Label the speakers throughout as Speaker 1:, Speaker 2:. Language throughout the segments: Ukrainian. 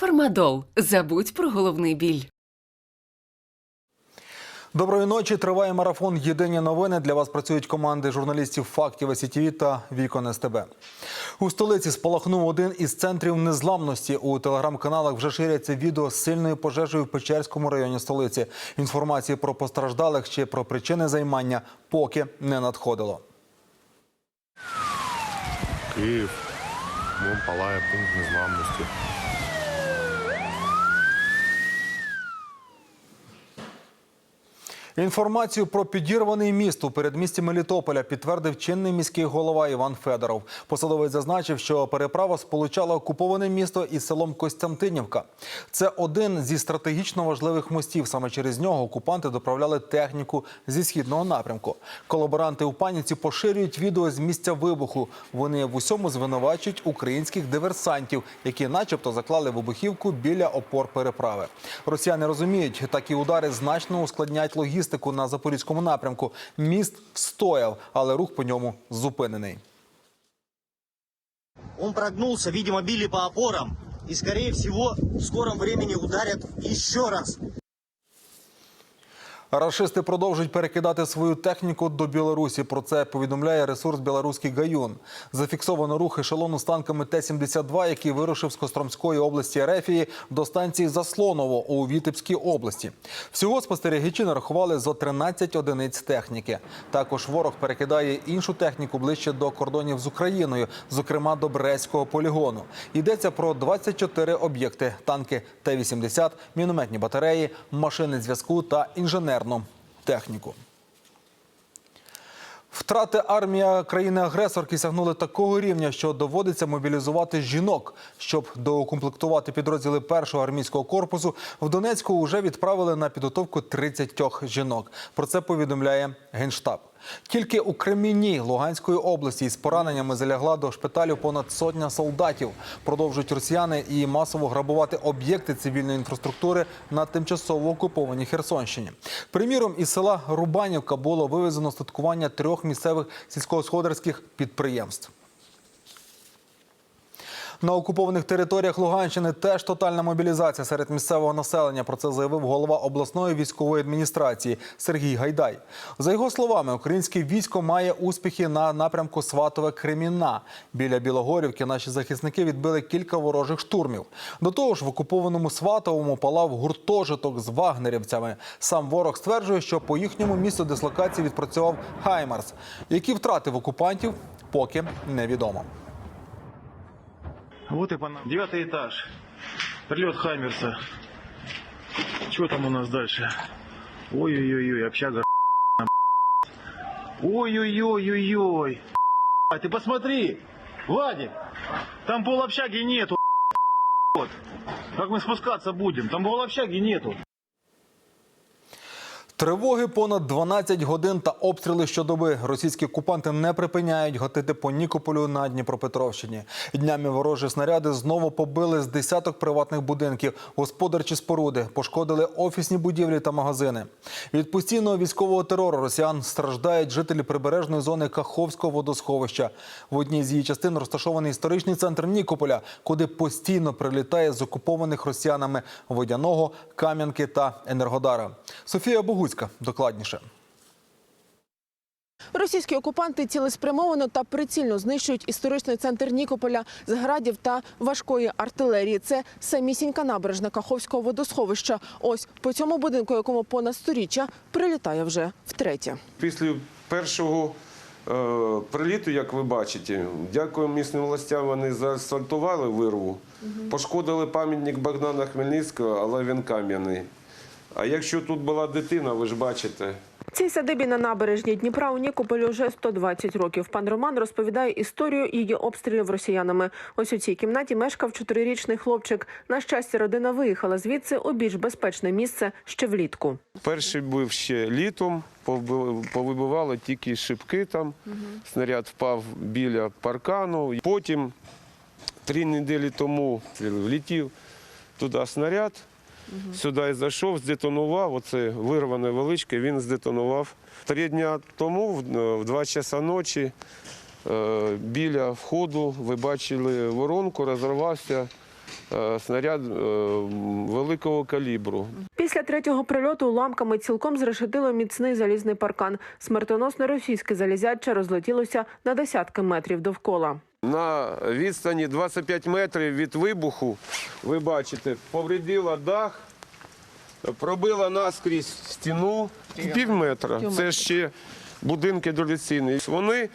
Speaker 1: Фармадол. Забудь про головний біль.
Speaker 2: Доброї ночі. Триває марафон. Єдині новини. Для вас працюють команди журналістів фактів СІТВ та Вікон СТБ. У столиці спалахнув один із центрів незламності. У телеграм-каналах вже ширяться відео з сильною пожежею в Печерському районі столиці. Інформації про постраждалих чи про причини займання поки не надходило.
Speaker 3: Київ, палає пункт незламності.
Speaker 2: Інформацію про підірваний міст у передмісті Мелітополя підтвердив чинний міський голова Іван Федоров. Посадовець зазначив, що переправа сполучала окуповане місто із селом Костянтинівка. Це один зі стратегічно важливих мостів. Саме через нього окупанти доправляли техніку зі східного напрямку. Колаборанти у паніці поширюють відео з місця вибуху. Вони в усьому звинувачують українських диверсантів, які, начебто, заклали вибухівку біля опор переправи. Росіяни розуміють, такі удари значно ускладнять логістику на запорізькому напрямку. Міст встояв, але рух по ньому зупинений.
Speaker 4: Он прогнулся, видимо, били по опорам. И, скорее всего, в скором времени ударят еще раз.
Speaker 2: Рашисти продовжують перекидати свою техніку до Білорусі. Про це повідомляє ресурс Білоруський Гаюн. Зафіксовано рух ешелону з танками Т-72, який вирушив з Костромської області Ерефії до станції Заслоново у Вітебській області. Всього спостерігачі нарахували зо 13 одиниць техніки. Також ворог перекидає іншу техніку ближче до кордонів з Україною, зокрема до Брестського полігону. Йдеться про 24 об'єкти: танки Т-80, мінометні батареї, машини зв'язку та інженерну техніку. Втрати армія країни-агресорки сягнули такого рівня, що доводиться мобілізувати жінок. Щоб доукомплектувати підрозділи першого армійського корпусу, в Донецьку вже відправили на підготовку 30 жінок. Про це повідомляє Генштаб. Тільки у Креміні Луганської області із пораненнями залягла до шпиталю понад сотня солдатів. Продовжують росіяни і масово грабувати об'єкти цивільної інфраструктури на тимчасово окупованій Херсонщині. Приміром, із села Рубанівка було вивезено статкування трьох місцевих сільськогосподарських підприємств. На окупованих територіях Луганщини теж тотальна мобілізація серед місцевого населення. Про це заявив голова обласної військової адміністрації Сергій Гайдай. За його словами, українське військо має успіхи на напрямку Сватове Кремінна. Біля Білогорівки наші захисники відбили кілька ворожих штурмів. До того ж, в окупованому Сватовому палав гуртожиток з вагнерівцями. Сам ворог стверджує, що по їхньому місцю дислокації відпрацював Хаймарс. Які втрати в окупантів, поки невідомо.
Speaker 5: Вот и по нам. Девятый этаж. Прилет Хаймерса. Что там у нас дальше? Ой-ой-ой, общага. Ой-ой-ой-ой-ой. А ты посмотри, Владик, там пол общаги нету. Вот. Как мы спускаться будем? Там пол общаги нету.
Speaker 2: Тривоги понад 12 годин та обстріли щодоби. Російські окупанти не припиняють гатити по Нікополю на Дніпропетровщині. Днями ворожі снаряди знову побили з десяток приватних будинків. Господарчі споруди пошкодили офісні будівлі та магазини. Від постійного військового терору росіян страждають жителі прибережної зони Каховського водосховища. В одній з її частин розташований історичний центр Нікополя, куди постійно прилітає з окупованих росіянами Водяного, Кам'янки та Енергодара. Софія Богуцька докладніше.
Speaker 6: Російські окупанти цілеспрямовано та прицільно знищують історичний центр Нікополя з градів та важкої артилерії. Це самісінька набережна Каховського водосховища. Ось по цьому будинку, якому понад сторіччя, прилітає вже втретє.
Speaker 7: Після першого е, приліту, як ви бачите, дякуємо місним властям, вони заасфальтували вирву, пошкодили пам'ятник Богдана Хмельницького, але він кам'яний. А якщо тут була дитина, ви ж бачите,
Speaker 6: Цій садибі на набережні Дніпра у Нікополі вже 120 років. Пан Роман розповідає історію її обстрілів росіянами. Ось у цій кімнаті мешкав чотирирічний хлопчик. На щастя, родина виїхала звідси у більш безпечне місце ще влітку.
Speaker 7: перший був ще літом, повибивали тільки шибки там, снаряд впав біля паркану. Потім три неділі тому влетів туди снаряд, сюди зайшов, здетонував, оце вирване величке, він здетонував. Три дня тому, в- в 2 часа ночі, е, біля входу ви бачили воронку, розірвався е, снаряд е, великого калібру.
Speaker 6: Після третього прильоту уламками цілком зрешетило міцний залізний паркан. Смертоносне російське залізяче розлетілося на десятки метрів довкола.
Speaker 7: На відстані 25 метрів від вибуху, ви бачите, повредила дах, пробила наскрізь стіну пів метра. Це ще будинки доляційні. Вони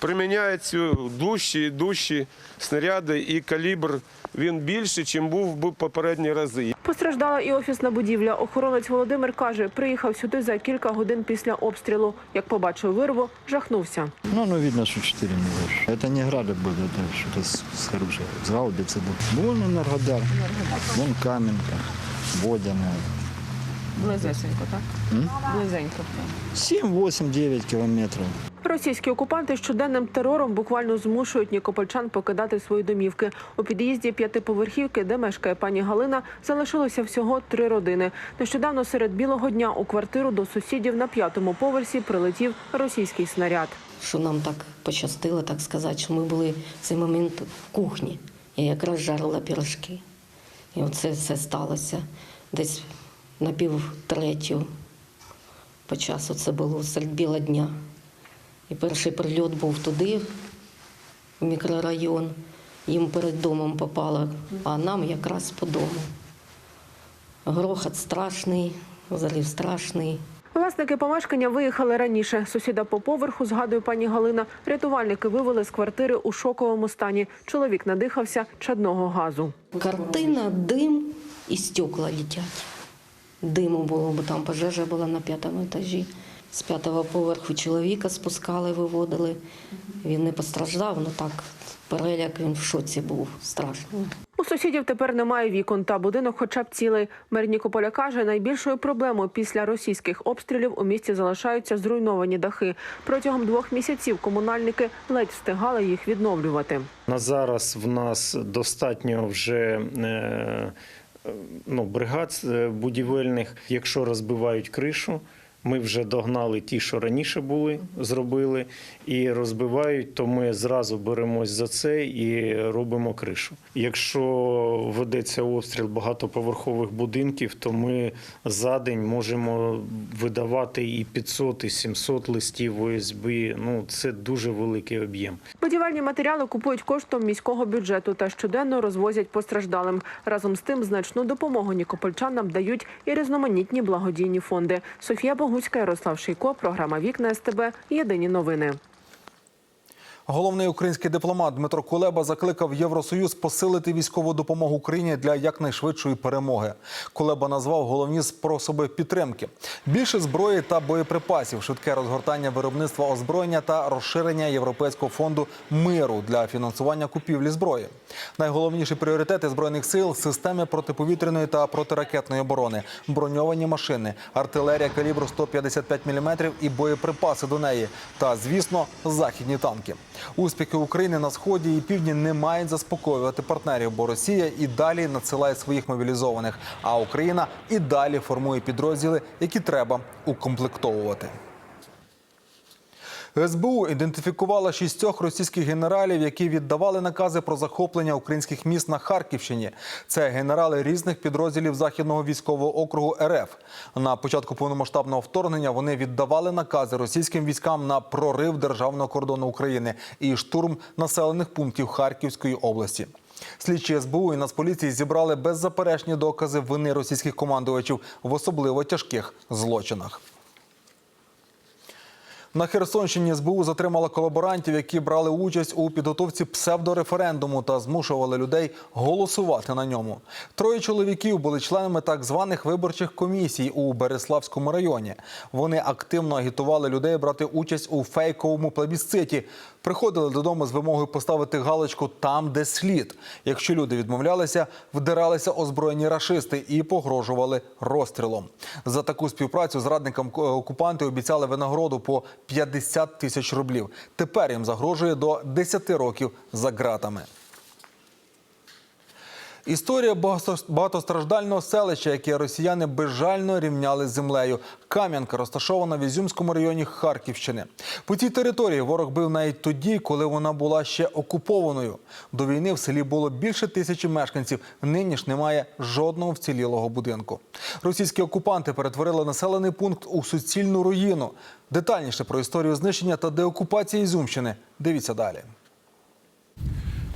Speaker 7: приміняють цю дужчі і дужчі снаряди, і калібр він більший, ніж був би попередні рази.
Speaker 6: Постраждала і офісна будівля. Охоронець Володимир каже, приїхав сюди за кілька годин після обстрілу. Як побачив вирву, жахнувся.
Speaker 8: Ну, ну, видно, что 4 не больше. Это не грады были, это что-то с, с оружия, с гаубицы. был. Вон Энергодар, вон Каменка, Водяная.
Speaker 6: Близесенько, так? Близенько.
Speaker 8: 7, 8, 9 километров.
Speaker 6: Російські окупанти щоденним терором буквально змушують нікопольчан покидати свої домівки. У під'їзді п'ятиповерхівки, де мешкає пані Галина, залишилося всього три родини. Нещодавно серед білого дня у квартиру до сусідів на п'ятому поверсі прилетів російський снаряд.
Speaker 9: що нам так пощастило, так сказати, що ми були в цей момент в кухні. Я якраз жарила пірожки. І оце все сталося десь на пів третю по часу. Це було серед біла дня. І перший прильот був туди, в мікрорайон. Їм перед домом попало, а нам якраз по дому. Грохот страшний, залив страшний.
Speaker 6: Власники помешкання виїхали раніше. Сусіда по поверху, згадує пані Галина, рятувальники вивели з квартири у шоковому стані. Чоловік надихався чадного газу.
Speaker 9: Картина, дим і стекла летять. Диму було, бо там пожежа була на п'ятому етажі. З п'ятого поверху чоловіка спускали, виводили. Він не постраждав, але так, переляк він в шоці був страшно.
Speaker 6: У сусідів тепер немає вікон, та будинок хоча б цілий. Мер Нікополя каже, найбільшою проблемою після російських обстрілів у місті залишаються зруйновані дахи. Протягом двох місяців комунальники ледь встигали їх відновлювати.
Speaker 10: На зараз в нас достатньо вже е, ну, бригад е, будівельних. Якщо розбивають кришу, ми вже догнали ті, що раніше були, зробили, і розбивають, то ми зразу беремось за це і робимо кришу. Якщо ведеться обстріл багатоповерхових будинків, то ми за день можемо видавати і 500, і 700 листів ОСБ. Ну це дуже великий об'єм.
Speaker 6: Будівельні матеріали купують коштом міського бюджету та щоденно розвозять постраждалим. Разом з тим значну допомогу нікопольчанам дають і різноманітні благодійні фонди. Софія Богуцька, Ярослав Шийко, програма Вікна СТБ. Єдині новини.
Speaker 2: Головний український дипломат Дмитро Кулеба закликав Євросоюз посилити військову допомогу Україні для якнайшвидшої перемоги. Кулеба назвав головні способи підтримки: більше зброї та боєприпасів, швидке розгортання виробництва озброєння та розширення Європейського фонду миру для фінансування купівлі зброї. Найголовніші пріоритети збройних сил системи протиповітряної та протиракетної оборони, броньовані машини, артилерія калібру 155 мм і боєприпаси до неї. Та, звісно, західні танки. Успіхи України на сході і півдні не мають заспокоювати партнерів, бо Росія і далі надсилає своїх мобілізованих, а Україна і далі формує підрозділи, які треба укомплектовувати. СБУ ідентифікувала шістьох російських генералів, які віддавали накази про захоплення українських міст на Харківщині. Це генерали різних підрозділів західного військового округу РФ. На початку повномасштабного вторгнення вони віддавали накази російським військам на прорив державного кордону України і штурм населених пунктів Харківської області. Слідчі СБУ і Нацполіції зібрали беззаперечні докази вини російських командувачів в особливо тяжких злочинах. На Херсонщині СБУ затримала колаборантів, які брали участь у підготовці псевдореферендуму та змушували людей голосувати на ньому. Троє чоловіків були членами так званих виборчих комісій у Береславському районі. Вони активно агітували людей брати участь у фейковому плебісциті. Приходили додому з вимогою поставити галочку там, де слід. Якщо люди відмовлялися, вдиралися озброєні рашисти і погрожували розстрілом. За таку співпрацю зрадникам окупанти обіцяли винагороду по 50 тисяч рублів. Тепер їм загрожує до 10 років за ґратами. Історія багатостраждального селища, яке росіяни безжально рівняли з землею. Кам'янка розташована в Ізюмському районі Харківщини. По цій території ворог бив навіть тоді, коли вона була ще окупованою. До війни в селі було більше тисячі мешканців. Нині ж немає жодного вцілілого будинку. Російські окупанти перетворили населений пункт у суцільну руїну. Детальніше про історію знищення та деокупації Ізюмщини. Дивіться далі.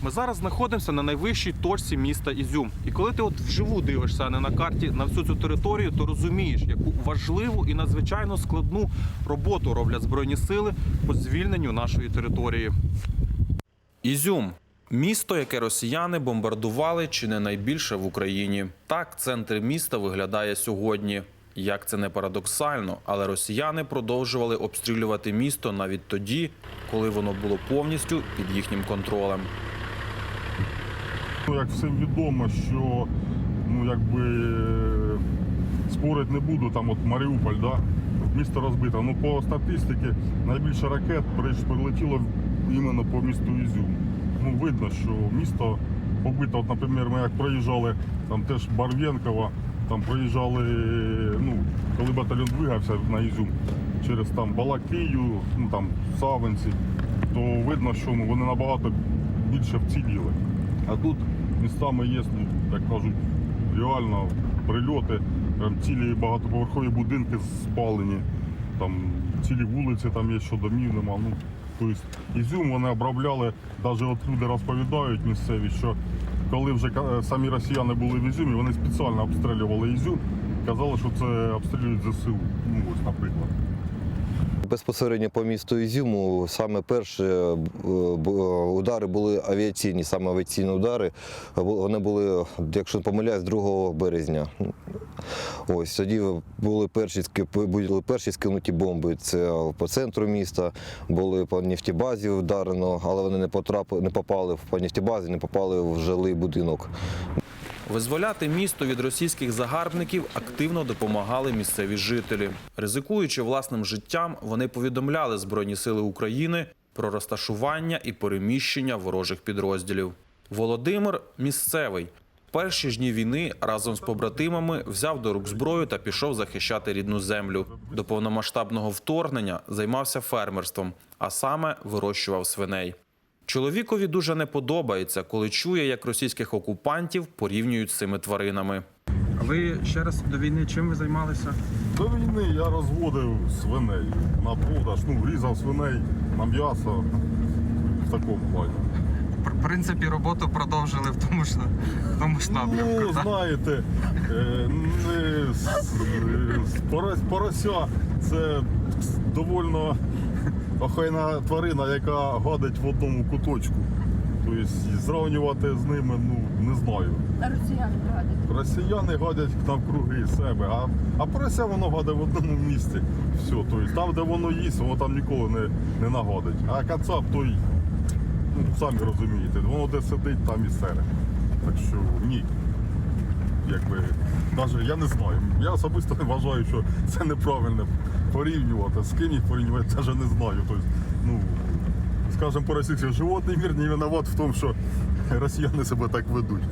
Speaker 11: Ми зараз знаходимося на найвищій точці міста Ізюм. І коли ти от вживу дивишся а не на карті на всю цю територію, то розумієш, яку важливу і надзвичайно складну роботу роблять збройні сили по звільненню нашої території.
Speaker 12: Ізюм місто, яке росіяни бомбардували чи не найбільше в Україні. Так центр міста виглядає сьогодні. Як це не парадоксально, але росіяни продовжували обстрілювати місто навіть тоді, коли воно було повністю під їхнім контролем.
Speaker 3: Як всім відомо, що ну, якби спорить не буду, там от Маріуполь, да? місто розбите. Ну, по статистиці найбільше ракет прилетіло іменно по місту Ізюм. Ну, видно, що місто побито. От, наприклад, ми як проїжджали, там теж Барвєнково, там проїжджали, ну, коли батальйон двигався на Ізюм через там Балакию, ну там Савинці, то видно, що ну, вони набагато більше вціліли. А тут містами є, ну, як кажуть, реально прильоти, прям цілі багатоповерхові будинки спалені, там цілі вулиці там є, що домів нема. Ну, тобто Ізюм вони обробляли, навіть от люди розповідають місцеві, що коли вже самі росіяни були в Ізюмі, вони спеціально обстрілювали Ізюм, казали, що це обстрілюють ЗСУ. Ну ось, наприклад.
Speaker 13: Безпосередньо по місту Ізюму саме перші е, удари були авіаційні, саме авіаційні удари. Вони були, якщо не помиляюсь, 2 березня. Ось тоді були перші були перші скинуті бомби. Це по центру міста, були по нефтебазі вдарено, але вони не потрапили, не попали в по нефтебазі, не попали в жилий будинок.
Speaker 12: Визволяти місто від російських загарбників активно допомагали місцеві жителі. Ризикуючи власним життям, вони повідомляли Збройні сили України про розташування і переміщення ворожих підрозділів. Володимир місцевий. Перші ж дні війни разом з побратимами взяв до рук зброю та пішов захищати рідну землю. До повномасштабного вторгнення займався фермерством, а саме вирощував свиней. Чоловікові дуже не подобається, коли чує, як російських окупантів порівнюють з цими тваринами.
Speaker 11: А ви ще раз до війни чим ви займалися?
Speaker 3: До війни я розводив свиней на продаж, ну, різав свиней на м'ясо в такому плані.
Speaker 11: В принципі, роботу продовжили в тому ж в тому ж
Speaker 3: Ну, знаєте, е, не з- порос- порося це довольно охайна тварина, яка гадить в одному куточку. Тобто зрівнювати з ними, ну, не знаю.
Speaker 6: А росіяни гадять.
Speaker 3: Росіяни гадять навкруги себе, а, а порося воно гадить в одному місці. Все, тобто там, де воно їсть, воно там ніколи не, не нагадить. А кацап той, ну, самі розумієте, воно де сидить, там і сере. Так що ні. Якби, навіть я не знаю. Я особисто вважаю, що це неправильно порівнювати. З ким їх порівнювати, вже не знаю. Тобто, ну, скажімо, по-російськи, животний мір не виноват в тому, що росіяни себе так ведуть.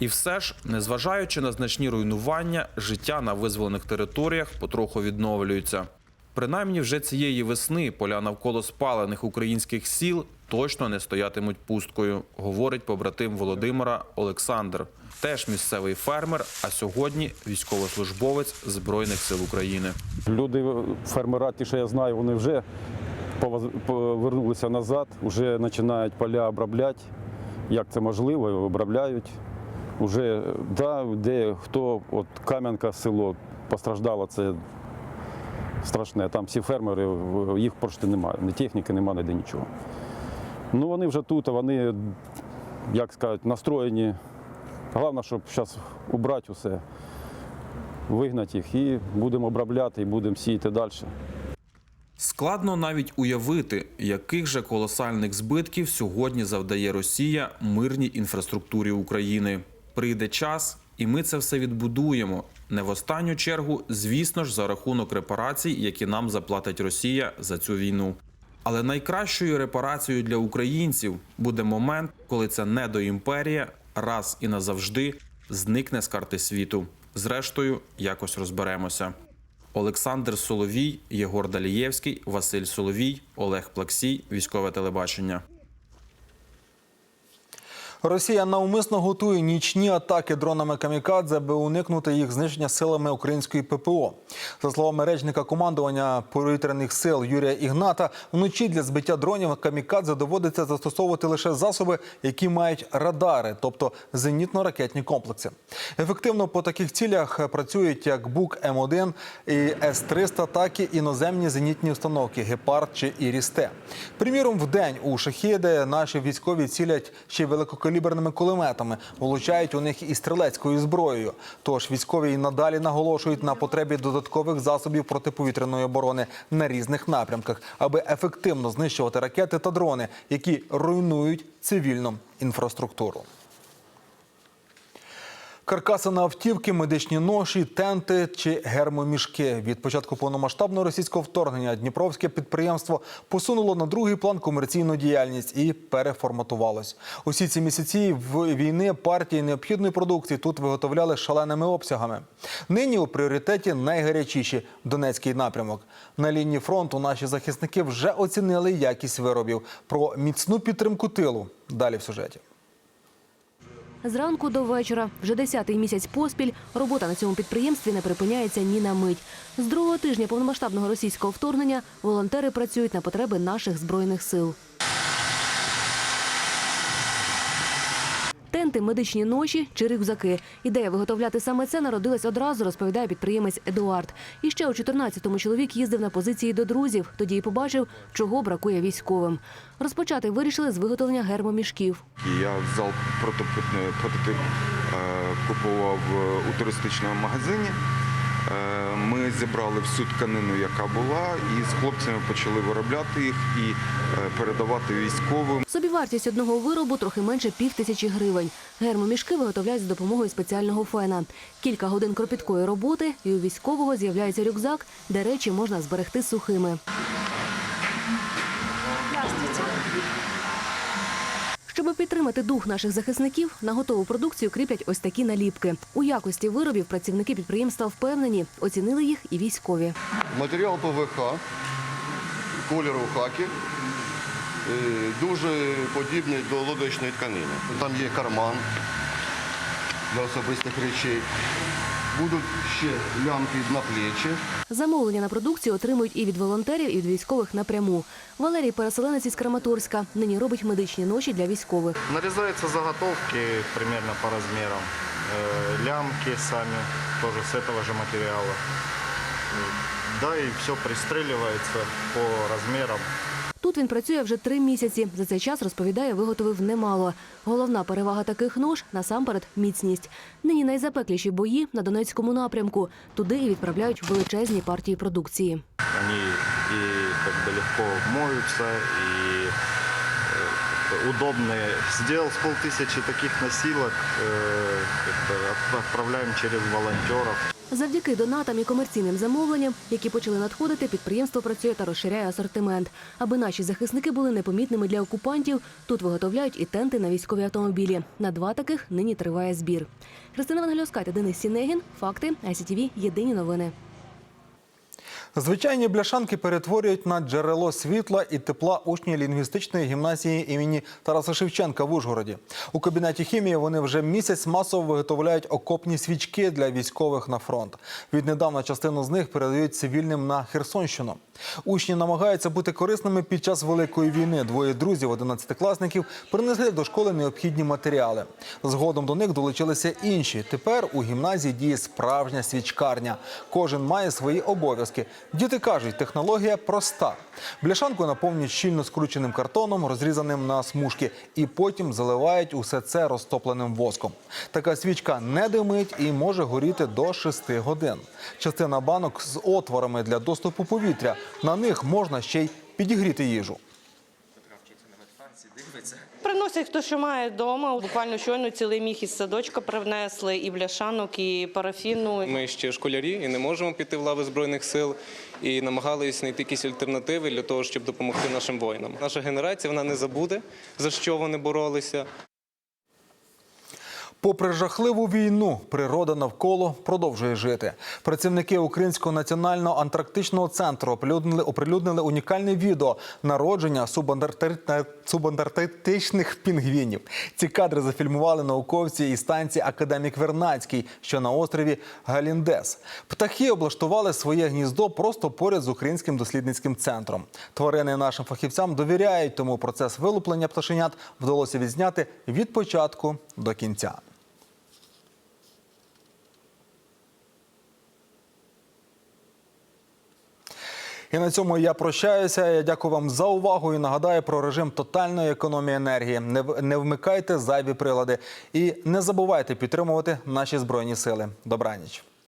Speaker 12: І все ж, незважаючи на значні руйнування, життя на визволених територіях потроху відновлюється. Принаймні, вже цієї весни поля навколо спалених українських сіл точно не стоятимуть пусткою, говорить побратим Володимира Олександр. Теж місцевий фермер, а сьогодні військовослужбовець Збройних сил України.
Speaker 14: Люди, фермера, ті, що я знаю, вони вже повернулися назад, вже починають поля обробляти. Як це можливо, обробляють. Уже да, де хто, от Кам'янка село постраждало, це страшне. Там всі фермери, їх просто немає. Ні техніки, немає ніде нічого. Ну вони вже тут, вони, як сказати, настроєні. Головне, щоб зараз убрати усе, вигнати їх і будемо обробляти, і будемо сіяти далі.
Speaker 12: Складно навіть уявити, яких же колосальних збитків сьогодні завдає Росія мирній інфраструктурі України. Прийде час, і ми це все відбудуємо. Не в останню чергу, звісно ж, за рахунок репарацій, які нам заплатить Росія за цю війну. Але найкращою репарацією для українців буде момент, коли ця недоімперія раз і назавжди зникне з карти світу. Зрештою, якось розберемося. Олександр Соловій, Єгор Далієвський, Василь Соловій, Олег Плаксій, військове телебачення.
Speaker 2: Росія навмисно готує нічні атаки дронами камікадзе, аби уникнути їх знищення силами української ППО. За словами речника командування повітряних сил Юрія Ігната, вночі для збиття дронів камікадзе доводиться застосовувати лише засоби, які мають радари, тобто зенітно-ракетні комплекси. Ефективно по таких цілях працюють як БУК М1 і С-300, так і іноземні зенітні установки Гепард чи Ірісте. Приміром, в день у шахіди наші військові цілять ще й великокаліберними кулеметами, влучають у них і стрілецькою зброєю. Тож військові й надалі наголошують на потребі додаткових засобів протиповітряної оборони на різних напрямках, аби ефективно знищувати ракети та дрони, які руйнують цивільну інфраструктуру. Каркаси на автівки, медичні ноші, тенти чи гермомішки. Від початку повномасштабного російського вторгнення Дніпровське підприємство посунуло на другий план комерційну діяльність і переформатувалось. Усі ці місяці в війни партії необхідної продукції тут виготовляли шаленими обсягами. Нині у пріоритеті найгарячіші Донецький напрямок. На лінії фронту наші захисники вже оцінили якість виробів. Про міцну підтримку тилу далі в сюжеті.
Speaker 15: Зранку до вечора, вже десятий місяць поспіль, робота на цьому підприємстві не припиняється ні на мить. З другого тижня повномасштабного російського вторгнення волонтери працюють на потреби наших збройних сил. Тенти, медичні ноші чи рюкзаки. Ідея виготовляти саме це народилась одразу, розповідає підприємець Едуард. І ще у 14-му чоловік їздив на позиції до друзів. Тоді й побачив, чого бракує військовим. Розпочати вирішили з виготовлення гермомішків.
Speaker 16: Я взяв прототип, прототип е, купував е, у туристичному магазині. Е, Ми зібрали всю тканину, яка була, і з хлопцями почали виробляти їх і е, передавати військовим.
Speaker 15: Собівартість одного виробу трохи менше пів тисячі гривень. Гермомішки виготовляють з допомогою спеціального фена. Кілька годин кропіткої роботи, і у військового з'являється рюкзак, де речі можна зберегти сухими. Щоб підтримати дух наших захисників, на готову продукцію кріплять ось такі наліпки. У якості виробів працівники підприємства впевнені, оцінили їх і військові.
Speaker 17: Матеріал ПВХ, кольору хакі, е, дуже подібний до лодочної тканини. Там є карман для особистих речей. Будуть ще лямки на плечі.
Speaker 15: Замовлення на продукцію отримують і від волонтерів, і від військових напряму. Валерій переселенець із Краматорська. Нині робить медичні ноші для військових.
Speaker 10: Нарезаются заготовки примерно по размерам. Э, Лямки сами тоже с этого же материала. Да, и все пристреливается по размерам.
Speaker 15: Тут він працює вже три місяці. За цей час, розповідає, виготовив немало. Головна перевага таких нож – насамперед міцність. Нині найзапекліші бої на Донецькому напрямку. Туди і відправляють величезні партії продукції.
Speaker 10: Вони і, і легко моются, и э, удобные. Сделал с полтысячи таких носилок, э, как бы от- отправляем через волонтеров.
Speaker 15: Завдяки донатам і комерційним замовленням, які почали надходити, підприємство працює та розширяє асортимент. Аби наші захисники були непомітними для окупантів, тут виготовляють і тенти на військові автомобілі. На два таких нині триває збір. Христина Вангельовська та Денис Сінегін. Факти ICTV. Єдині новини.
Speaker 2: Звичайні бляшанки перетворюють на джерело світла і тепла учні лінгвістичної гімназії імені Тараса Шевченка в Ужгороді. У кабінеті хімії вони вже місяць масово виготовляють окопні свічки для військових на фронт. Віднедавна частину з них передають цивільним на Херсонщину. Учні намагаються бути корисними під час великої війни. Двоє друзів, 11-класників, принесли до школи необхідні матеріали. Згодом до них долучилися інші. Тепер у гімназії діє справжня свічкарня. Кожен має свої обов'язки. Діти кажуть, технологія проста. Бляшанку наповнюють щільно скрученим картоном, розрізаним на смужки, і потім заливають усе це розтопленим воском. Така свічка не димить і може горіти до 6 годин. Частина банок з отворами для доступу повітря. На них можна ще й підігріти їжу.
Speaker 18: Приносять хто що має вдома. Буквально щойно цілий міг із садочка привнесли і бляшанок, і парафіну.
Speaker 19: Ми ще школярі і не можемо піти в лави збройних сил. І намагалися знайти якісь альтернативи для того, щоб допомогти нашим воїнам. Наша генерація вона не забуде за що вони боролися.
Speaker 2: Попри жахливу війну, природа навколо продовжує жити. Працівники Українського національного антарктичного центру оприлюднили, оприлюднили унікальне відео народження субантарктичних пінгвінів. Ці кадри зафільмували науковці із станції Академік Вернацький, що на острові Галіндес. Птахи облаштували своє гніздо просто поряд з українським дослідницьким центром. Тварини нашим фахівцям довіряють, тому процес вилуплення пташенят вдалося відзняти від початку до кінця. І на цьому я прощаюся. Я дякую вам за увагу і нагадаю про режим тотальної економії енергії. Не не вмикайте зайві прилади і не забувайте підтримувати наші збройні сили. Добраніч.